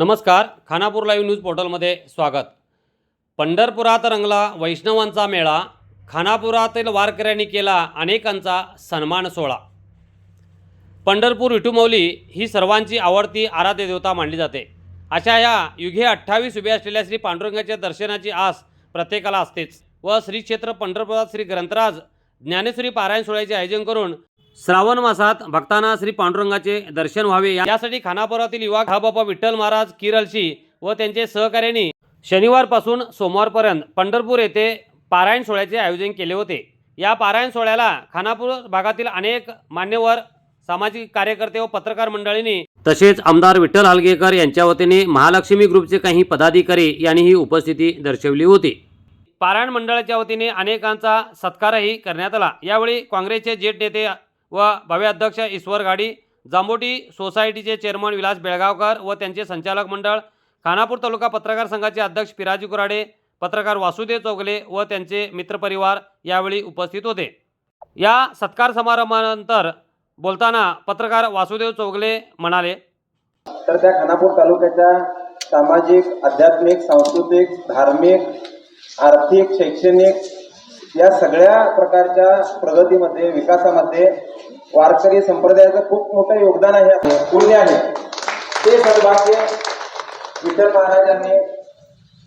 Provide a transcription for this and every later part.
नमस्कार Khanapur live news पोर्टलमध्ये स्वागत. पंढरपुरात रंगला वैष्णवांचा मेळा खानापुरातील वारकऱ्यांनी केला अनेकांचा सन्मान सोहळा. पंढरपूर विठुमौली ही सर्वांची आवडती आराध्य देवता मानली जाते. अशा या युगे अठ्ठावीस उभे असलेल्या श्री पांडुरंगाच्या दर्शनाची आस प्रत्येकाला असतेच. व श्री क्षेत्र पंढरपुरात श्री ग्रंथराज ज्ञानेश्वरी पारायण सोहळ्याचे आयोजन करून श्रावण मासात भक्तांना श्री पांडुरंगाचे दर्शन व्हावे. यासाठी खानापुरातील युवा हा बापा विठ्ठल महाराज किरलशी व त्यांचे सहकार्यांनी शनिवारपासून सोमवारपर्यंत पंढरपूर येथे पारायण सोहळ्याचे आयोजन केले होते. या पारायण सोहळ्याला खानापूर भागातील अनेक मान्यवर सामाजिक कार्यकर्ते व पत्रकार मंडळींनी तसेच आमदार विठ्ठल हालगेकर यांच्या वतीने महालक्ष्मी ग्रुपचे काही पदाधिकारी यांनीही उपस्थिती दर्शवली होती. पारायण मंडळाच्या वतीने अनेकांचा सत्कारही करण्यात आला. यावेळी काँग्रेसचे ज्येष्ठ नेते व भव्य अध्यक्ष ईश्वर गाडी जांबोटी सोसायटीचे चेअरमन विलास बेळगावकर व त्यांचे संचालक मंडळ खानापूर तालुका पत्रकार संघाचे अध्यक्ष पिराजी कुराडे पत्रकार वासुदेव चौगले व त्यांचे मित्रपरिवार यावेळी उपस्थित होते. या सत्कार समारंभानंतर बोलताना पत्रकार वासुदेव चौगले म्हणाले तर त्या खानापूर तालुक्याच्या सामाजिक आध्यात्मिक सांस्कृतिक धार्मिक आर्थिक शैक्षणिक या सगळ्या प्रकारच्या प्रगतीमध्ये विकासामध्ये वारकरी संप्रदायाचं खूप मोठं योगदान आहे. पुण्य आहे. ते सद्भाग्य विठ्ठल महाराजांनी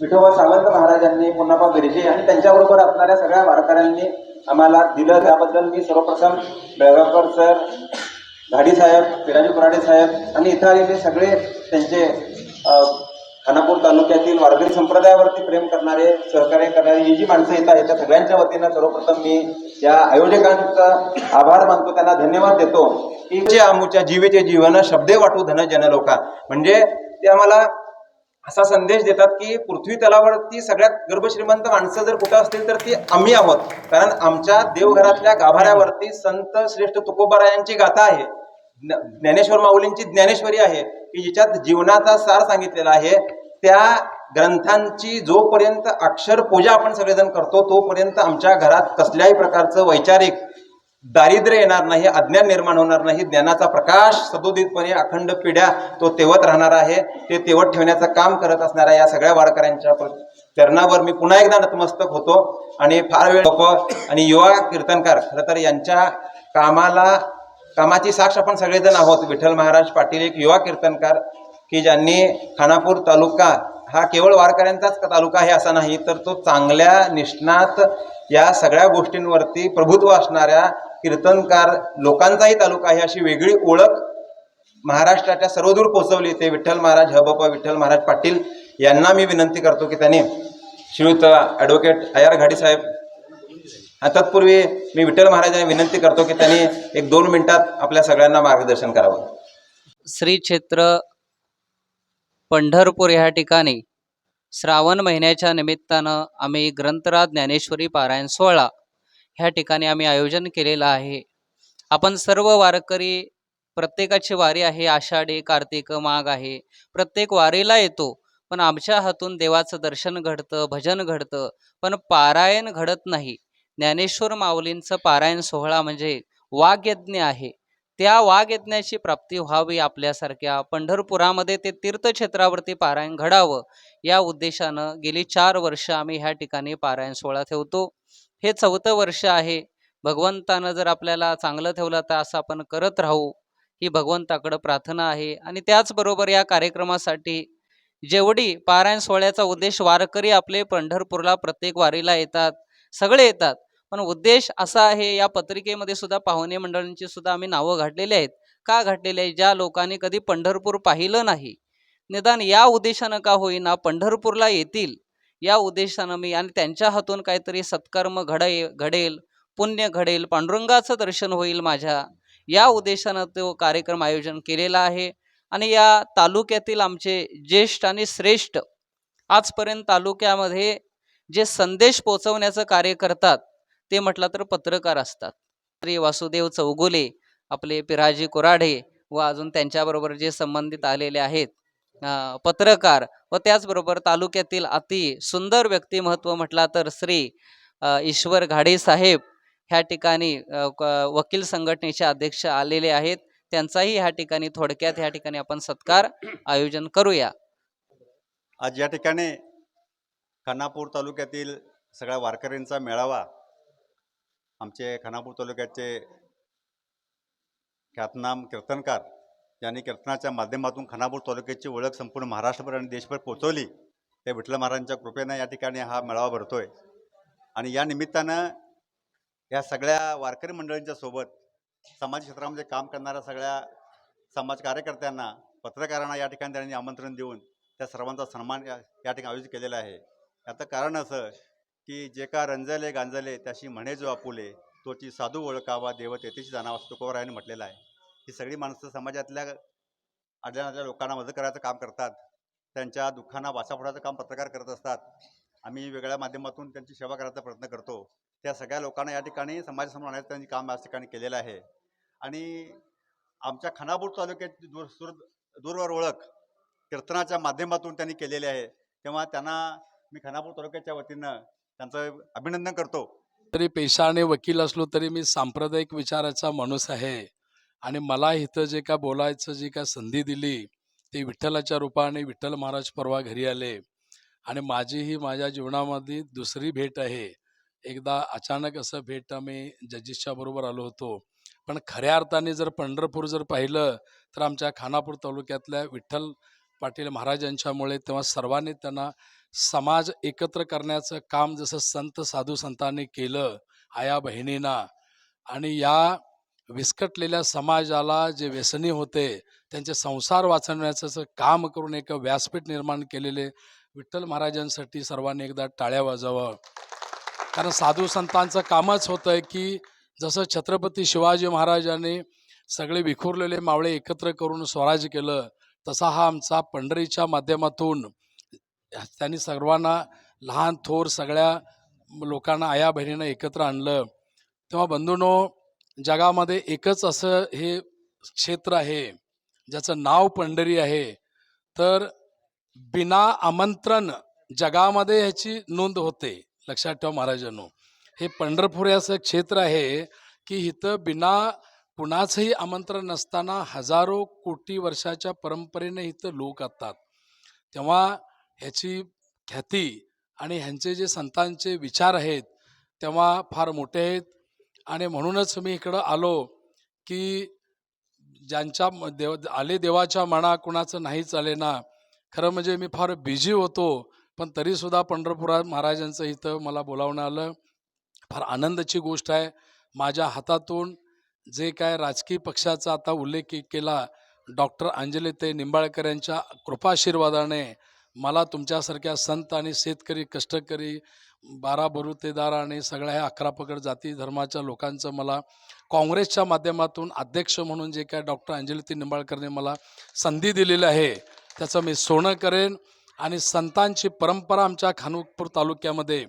विठोबा सावंत महाराजांनी पुन्हा बिर्जे आणि त्यांच्याबरोबर असणाऱ्या सगळ्या वारकऱ्यांनी आम्हाला दिलं. त्याबद्दल मी सर्वप्रथम बेळगावकर सर घाडी साहेब पिराजी कुराडे साहेब आणि इथं आलेले सगळे त्यांचे खानापूर तालुक्यातील वारकरी संप्रदायावरती प्रेम करणारे सहकार्य करणारे ही जी माणसं येत आहेत त्या सगळ्यांच्या वतीनं सर्वप्रथम मी या आयोजकांचा आभार मानतो. त्यांना धन्यवाद देतो. की जे आमूच्या जीवेचे जीवन शब्दे वाटू धन जनलोका म्हणजे ते आम्हाला असा संदेश देतात की पृथ्वी तलावरती सगळ्यात गर्भश्रीमंत माणसं जर कुठं असतील तर ती आम्ही आहोत. कारण आमच्या देवघरातल्या गाभाऱ्यावरती संत श्रेष्ठ तुकोबारायांची गाथा आहे. ज्ञ- ज्ञानेश्वर माऊलींची ज्ञानेश्वरी आहे. की जिच्यात जीवनाचा सार सांगितलेला आहे त्या ग्रंथांची जोपर्यंत अक्षर पूजा आपण सगळेजण करतो तोपर्यंत आमच्या घरात कसल्याही प्रकारचं वैचारिक दारिद्र्य येणार नाही अज्ञान निर्माण होणार नाही ज्ञानाचा प्रकाश सदोदितपणे अखंड पिढ्या तो तेवत राहणार आहे ते तेवत ठेवण्याचं काम करत असणाऱ्या या सगळ्या वारकऱ्यांच्या प्र- चरणावर मी पुन्हा एकदा नतमस्तक होतो आणि फार वेळ लोक आणि युवा कीर्तनकार खरं तर यांच्या कामाला कामाची साक्ष आपण सगळेजण आहोत. विठ्ठल महाराज पाटील एक युवा कीर्तनकार की ज्यांनी खानापूर तालुका हा केवळ वारकऱ्यांचाच तालुका आहे असा नाही तर तो चांगल्या निष्णात या सगळ्या गोष्टींवरती प्रभुत्व असणाऱ्या कीर्तनकार लोकांचाही तालुका आहे अशी वेगळी ओळख महाराष्ट्राच्या सर्वदूर पोहोचवली ते विठ्ठल महाराज हबप्पा विठ्ठल महाराज पाटील यांना मी विनंती करतो की त्यांनी श्रीयुत ॲडव्होकेट आयार घाडी साहेब तत्पूर्वी मी विठ्ठल महाराजांना विनंती करतो की त्यांनी एक दोन मिनिटात आपल्या सगळ्यांना मार्गदर्शन करावं. श्री क्षेत्र पंढरपूर ह्या ठिकाणी श्रावण महिन्याच्या निमित्तानं आम्ही ग्रंथराज ज्ञानेश्वरी पारायण सोहळा ह्या ठिकाणी आम्ही आयोजन केलेलं आहे. आपण सर्व वारकरी प्रत्येकाची वारी आहे आषाढी कार्तिक माघ आहे. प्रत्येक वारीला येतो पण आमच्या हातून देवाचं दर्शन घडतं भजन घडतं पण पारायण घडत नाही. ज्ञानेश्वर माऊलींचं पारायण सोहळा म्हणजे वाग्यज्ञ आहे. त्या वाग्यज्ञाची प्राप्ती व्हावी आपल्यासारख्या पंढरपुरामध्ये ते तीर्थक्षेत्रावरती पारायण घडावं या उद्देशानं गेली चार वर्ष आम्ही ह्या ठिकाणी पारायण सोहळा ठेवतो. हे चौथं वर्ष आहे. भगवंतानं जर आपल्याला चांगलं ठेवलं तर असं आपण करत राहू. ही भगवंताकडं प्रार्थना आहे आणि त्याचबरोबर या कार्यक्रमासाठी जेवढी पारायण सोहळ्याचा उद्देश वारकरी आपले पंढरपूरला प्रत्येक वारीला येतात सगळे येतात. पण उद्देश असा आहे या पत्रिकेमध्ये सुद्धा पाहुणे मंडळांची सुद्धा आम्ही नावं घातलेली आहेत. का घातलेली आहे ज्या लोकांनी कधी पंढरपूर पाहिलं नाही. निदान या उद्देशानं का होईना पंढरपूरला येतील. या उद्देशानं मी आणि त्यांच्या हातून काहीतरी सत्कर्म घडे घडेल पुण्य घडेल पांडुरंगाचं दर्शन होईल माझ्या. या उद्देशानं तो कार्यक्रम आयोजन केलेला आहे. आणि या तालुक्यातील आमचे ज्येष्ठ आणि श्रेष्ठ आजपर्यंत तालुक्यामध्ये जे संदेश पोचवण्याचं कार्य करतात ते म्हटलं तर पत्रकार असतात. श्री वासुदेव चौगुले आपले पिराजी कोराढे व अजून त्यांच्याबरोबर जे संबंधित आलेले आहेत पत्रकार व त्याचबरोबर तालुक्यातील अति सुंदर व्यक्तिमत्व म्हटला तर श्री ईश्वर घाडे साहेब ह्या ठिकाणी वकील संघटनेचे अध्यक्ष आलेले आहेत. त्यांचाही ह्या ठिकाणी थोडक्यात ह्या ठिकाणी आपण सत्कार आयोजन करूया. आज या ठिकाणी खानापूर तालुक्यातील सगळ्या वारकऱ्यांचा मेळावा आमचे खानापूर तालुक्याचे ख्यातनाम कीर्तनकार यांनी कीर्तनाच्या माध्यमातून खानापूर तालुक्याची ओळख संपूर्ण महाराष्ट्रभर आणि देशभर पोचवली त्या विठ्ठल महाराजांच्या कृपेनं या ठिकाणी हा मेळावा भरतोय. आणि या निमित्तानं या सगळ्या वारकरी मंडळींच्या सोबत समाज क्षेत्रामध्ये काम करणाऱ्या सगळ्या समाज कार्यकर्त्यांना पत्रकारांना या ठिकाणी त्यांनी आमंत्रण देऊन त्या सर्वांचा सन्मान या या ठिकाणी आयोजित केलेला आहे. याचं कारण असं की जे का रंजले गांजले त्याशी म्हणे जो आपुले तोची साधू ओळखावा देव तेथेची जाणावा असं म्हटलेला म्हटलेलं आहे. ही सगळी माणसं समाजातल्या अडल्या लोकांना मदत करायचं काम करतात. त्यांच्या दुःखांना वाचाफोडाचं काम पत्रकार करत असतात. आम्ही वेगळ्या माध्यमातून त्यांची सेवा करायचा प्रयत्न करतो. त्या सगळ्या लोकांना या ठिकाणी समाजासमोर आणायचं त्यांनी काम या ठिकाणी केलेलं आहे. आणि आमच्या खानापूर तालुक्याची दूर दूरवर ओळख कीर्तनाच्या माध्यमातून त्यांनी केलेली आहे. तेव्हा त्यांना मी खानापूर तालुक्याच्या वतीनं त्यांचं अभिनंदन करतो. तरी पेशाने वकील असलो तरी मी सांप्रदायिक विचाराचा माणूस आहे. आणि मला इथं जे का बोलायचं जी का संधी दिली ती विठ्ठलाच्या रूपाने विठ्ठल महाराज परवा घरी आले. आणि माझी ही माझ्या जीवनामध्ये दुसरी भेट आहे. एकदा अचानक असं भेट आम्ही जजेसच्या बरोबर आलो होतो. पण खऱ्या अर्थाने जर पंढरपूर जर पाहिलं तर आमच्या खानापूर तालुक्यातल्या विठ्ठल पाटील महाराजांच्यामुळे तेव्हा सर्वांनी त्यांना समाज एकत्र करण्याचं काम जसं संत साधू संतांनी केलं आया बहिणींना आणि या विस्कटलेल्या समाजाला जे व्यसनी होते त्यांचे संसार वाचवण्याचं काम करून एक व्यासपीठ निर्माण केलेले विठ्ठल महाराजांसाठी सर्वांनी एकदा टाळ्या वाजावं कारण साधू संतांचं कामच होतं आहे की जसं छत्रपती शिवाजी महाराजांनी सगळे विखुरलेले मावळे एकत्र करून स्वराज्य केलं तसा हा आमचा पंढरीच्या माध्यमातून त्यांनी सर्वांना लहान थोर सगळ्या लोकांना आया बहिणीनं एकत्र आणलं. तेव्हा बंधूनो जगामध्ये एकच असं हे क्षेत्र आहे ज्याचं नाव पंढरी आहे. तर बिना आमंत्रण जगामध्ये ह्याची नोंद होते. लक्षात ठेवा महाराजांनो. हे पंढरपूर हे असं क्षेत्र आहे की इथं बिना कुणाचंही आमंत्रण नसताना हजारो कोटी वर्षाच्या परंपरेने इथं लोक असतात. तेव्हा ह्याची ख्याती आणि ह्यांचे जे संतांचे विचार आहेत तेव्हा फार मोठे आहेत. आणि म्हणूनच मी इकडं आलो की ज्यांच्या म- देव आले देवाच्या मना कुणाचं नाही चाले ना. खरं म्हणजे मी फार बिझी होतो पण तरीसुद्धा पंढरपुरात महाराजांचं इथं मला बोलावणं आलं. फार आनंदाची गोष्ट आहे. माझ्या हातातून जे काय राजकीय पक्षाचा आता उल्लेख केला डॉक्टर अंजलीताई निंबाळकर यांच्या कृपाशीर्वादाने मला तुमच्यासारख्या संत आणि शेतकरी कष्टकरी बारा बरुतेदार आणि सगळ्या ह्या अकरा जाती धर्माच्या लोकांचं मला काँग्रेसच्या माध्यमातून अध्यक्ष म्हणून जे काय डॉक्टर अंजलिती निंबाळकरने मला संधी दिलेली आहे त्याचं मी सोनं करेन आणि संतांची परंपरा आमच्या खानुकपूर तालुक्यामध्ये.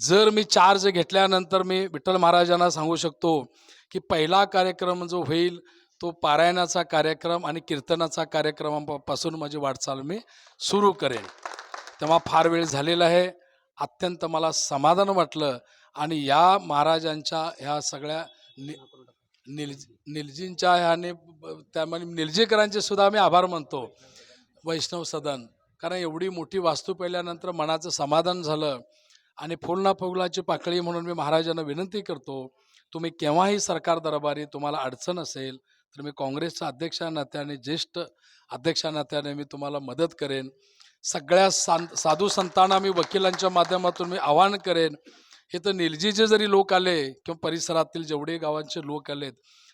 जर मी चार्ज घेतल्यानंतर मी विठ्ठल महाराजांना सांगू शकतो की पहिला कार्यक्रम जो होईल तो पारायणाचा कार्यक्रम आणि कीर्तनाचा कार्यक्रमापासून माझी वाटचाल मी सुरू करेन. तेव्हा फार वेळ झालेला आहे. अत्यंत मला समाधान वाटलं आणि या महाराजांच्या ह्या सगळ्या नि निलज निलजींच्या ह्याने त्यामध्ये निलजीकरांचे सुद्धा मी आभार मानतो. वैष्णव सदन. कारण एवढी मोठी वास्तू पाहिल्यानंतर मनाचं समाधान झालं आणि फुलना फुलाची पाकळी म्हणून मी महाराजांना विनंती करतो तुम्ही केव्हाही सरकार दरबारी तुम्हाला अडचण असेल तर मी काँग्रेसच्या अध्यक्षा नात्याने ज्येष्ठ अध्यक्षा नात्याने मी तुम्हाला मदत करेन. सगळ्या सां साधू संतांना मी वकिलांच्या माध्यमातून मी आवाहन करेन. हे तर निलजीचे जरी लोक आले किंवा परिसरातील जेवढे गावांचे लोक आलेत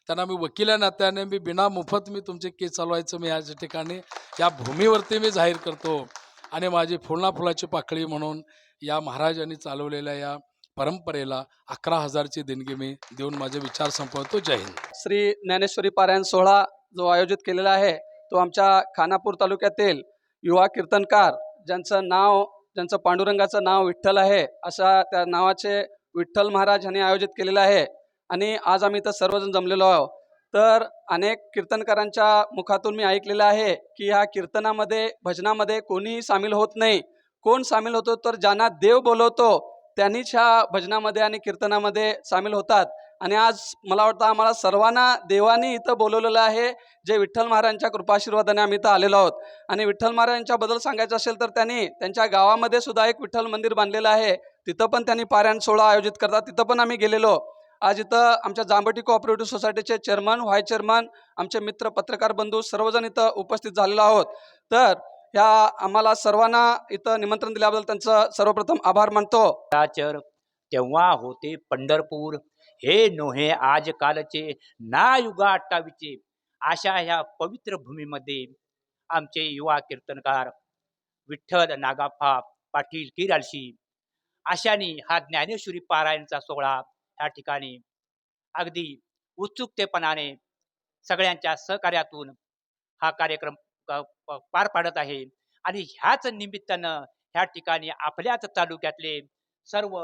त्यांना मी वकिला नात्याने मी बिना मुफत मी तुमचे केस चालवायचं मी या ठिकाणी या भूमीवरती मी जाहीर करतो. आणि माझी फुलना फुलाची पाकळी म्हणून या महाराजांनी चालवलेल्या या परंपरेला अकरा हजारची देणगी मी देऊन माझे विचार संपवतो. जय हिंद. श्री ज्ञानेश्वरी पारायण सोहळा जो आयोजित केलेला आहे तो आमच्या खानापूर तालुक्यातील युवा कीर्तनकार ज्यांचं नाव ज्यांचं पांडुरंगाचं नाव विठ्ठल आहे अशा त्या नावाचे विठ्ठल महाराज यांनी आयोजित केलेलं आहे. आणि आज आम्ही इथं सर्वजण जमलेलो आहोत. तर अनेक कीर्तनकारांच्या मुखातून मी ऐकलेलं आहे की ह्या कीर्तनामध्ये भजनामध्ये कोणीही सामील होत नाही. कोण सामील होतो तर ज्यांना देव बोलवतो त्यांनीच ह्या भजनामध्ये आणि कीर्तनामध्ये सामील होतात. आणि आज मला वाटतं आम्हाला सर्वांना देवाने इथं बोलवलेलं आहे. जे विठ्ठल महाराजांच्या कृपाशीर्वादाने आम्ही इथं आलेलो आहोत. आणि विठ्ठल महाराजांच्याबद्दल सांगायचं असेल तर त्यांनी त्यांच्या गावामध्ये सुद्धा एक विठ्ठल मंदिर बांधलेलं आहे. तिथं पण त्यांनी पारायण सोहळा आयोजित करतात. तिथं पण आम्ही गेलेलो. आज इथं आमच्या जांबटी कोऑपरेटिव्ह सोसायटीचे चेअरमन व्हाय चेअरमन आमचे मित्र पत्रकार बंधू सर्वजण इथं उपस्थित झालेलो आहोत. तर ह्या आम्हाला सर्वांना इथं निमंत्रण दिल्याबद्दल त्यांचं सर्वप्रथम आभार मानतो. चर तेव्हा होते पंढरपूर. हे नोहे आजकालचे ना युगा अठ्ठावीचे अशा ह्या पवित्र भूमीमध्ये आमचे युवा कीर्तनकार विठ्ठल नागाफा पाटील किरालशी. आशानी हा ज्ञानेश्वरी पारायणचा सोहळा ह्या ठिकाणी अगदी उत्सुकतेपणाने सगळ्यांच्या सहकार्यातून हा कार्यक्रम पार पाडत आहे. आणि ह्याच निमित्तानं ह्या ठिकाणी आपल्याच तालुक्यातले सर्व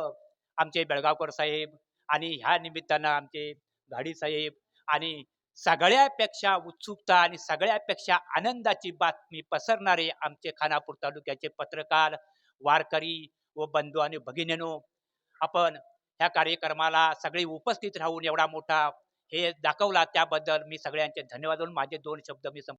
आमचे बेळगावकर साहेब आणि ह्या निमित्तानं आमचे गाडी साहेब आणि सगळ्यापेक्षा उत्सुकता आणि सगळ्यापेक्षा आनंदाची बातमी पसरणारे आमचे खानापूर तालुक्याचे पत्रकार वारकरी व बंधू आणि भगिनीनो आपण ह्या कार्यक्रमाला सगळे उपस्थित राहून एवढा मोठा हे दाखवला त्याबद्दल मी सगळ्यांचे धन्यवाद. माझे दोन शब्द मी संप